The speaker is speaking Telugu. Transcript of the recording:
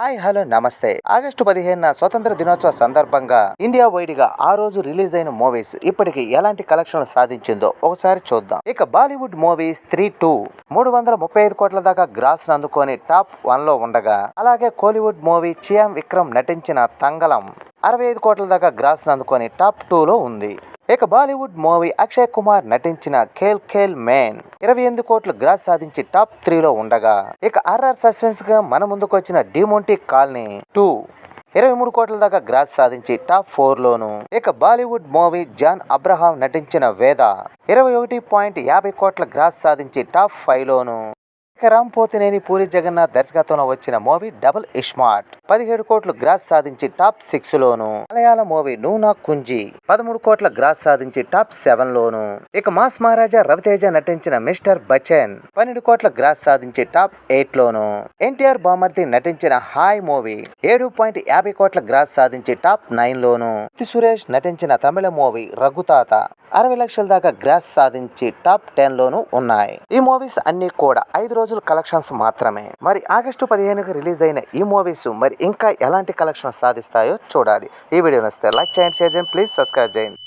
హాయ్ హలో నమస్తే. ఆగస్టు పదిహేనున స్వతంత్ర దినోత్సవ సందర్భంగా ఇండియా వైడ్గా ఆ రోజు రిలీజ్ అయిన మూవీస్ ఇప్పటికి ఎలాంటి కలెక్షన్లు సాధించిందో ఒకసారి చూద్దాం. ఇక బాలీవుడ్ మూవీస్ త్రీ టూ మూడు వందల ముప్పై ఐదు కోట్ల దాకా గ్రాస్ అందుకొని టాప్ వన్లో ఉండగా అలాగే కోలీవుడ్ మూవీ చియాం విక్రమ్ నటించిన తంగళం అరవై ఐదు కోట్ల దాకా గ్రాస్ అందుకొని టాప్ టూలో ఉంది. ఇక బాలీవుడ్ మూవీ అక్షయ్ కుమార్ నటించిన ఖేల్ ఖేల్ మేన్ ఇరవై ఎనిమిది కోట్లు గ్రాస్ సాధించి టాప్ త్రీలో ఉండగా ఇక ఆర్ఆర్ సస్పెన్స్గా మన ముందుకు వచ్చిన డిమోంటీ కాలనీ టూ ఇరవై మూడు కోట్ల దాకా గ్రాస్ సాధించి టాప్ ఫోర్ లోను ఇక బాలీవుడ్ మూవీ జాన్ అబ్రహాం నటించిన వేద ఇరవై ఒకటి పాయింట్ యాభై కోట్ల గ్రాస్ సాధించి టాప్ ఫైవ్ లోను రామ్ పోతినేని పూరి జగన్నాథ్ దర్శకత్వంలో వచ్చిన మూవీ డబుల్ ఇస్మార్ట్ పదిహేడు కోట్లు గ్రాస్ సాధించి టాప్ సిక్స్ లోను. మలయాళ మూవీ నూనా కుంజి. పదమూడు కోట్ల గ్రాస్ సాధించి టాప్ సెవెన్ లోను. ఇక మాస్ మహారాజా రవితేజ నటించిన మిస్టర్ బచ్చన్ పన్నెండు కోట్ల గ్రాస్ సాధించి టాప్ ఎయిట్ లోను. ఎన్టీఆర్ బామర్తి నటించిన హాయ్ మూవీ ఏడు పాయింట్ యాభై కోట్ల గ్రాస్ సాధించి టాప్ నైన్ లోను. సురేష్ నటించిన తమిళ మూవీ రఘుతాత అరవై లక్షల దాకా గ్రాస్ సాధించి టాప్ టెన్ లోను ఉన్నాయి. ఈ మూవీస్ అన్ని కూడా ఐదు రోజుల కలెక్షన్స్ మాత్రమే. మరి ఆగస్టు పదిహేనుకి రిలీజ్ అయిన ఈ మూవీస్ మరి ఇంకా ఎలాంటి కలెక్షన్స్ సాధిస్తాయో చూడాలి. ఈ వీడియో నచ్చితే లైక్ చేయండి షేర్ చేయండి ప్లీజ్ సబ్స్క్రైబ్ చేయండి.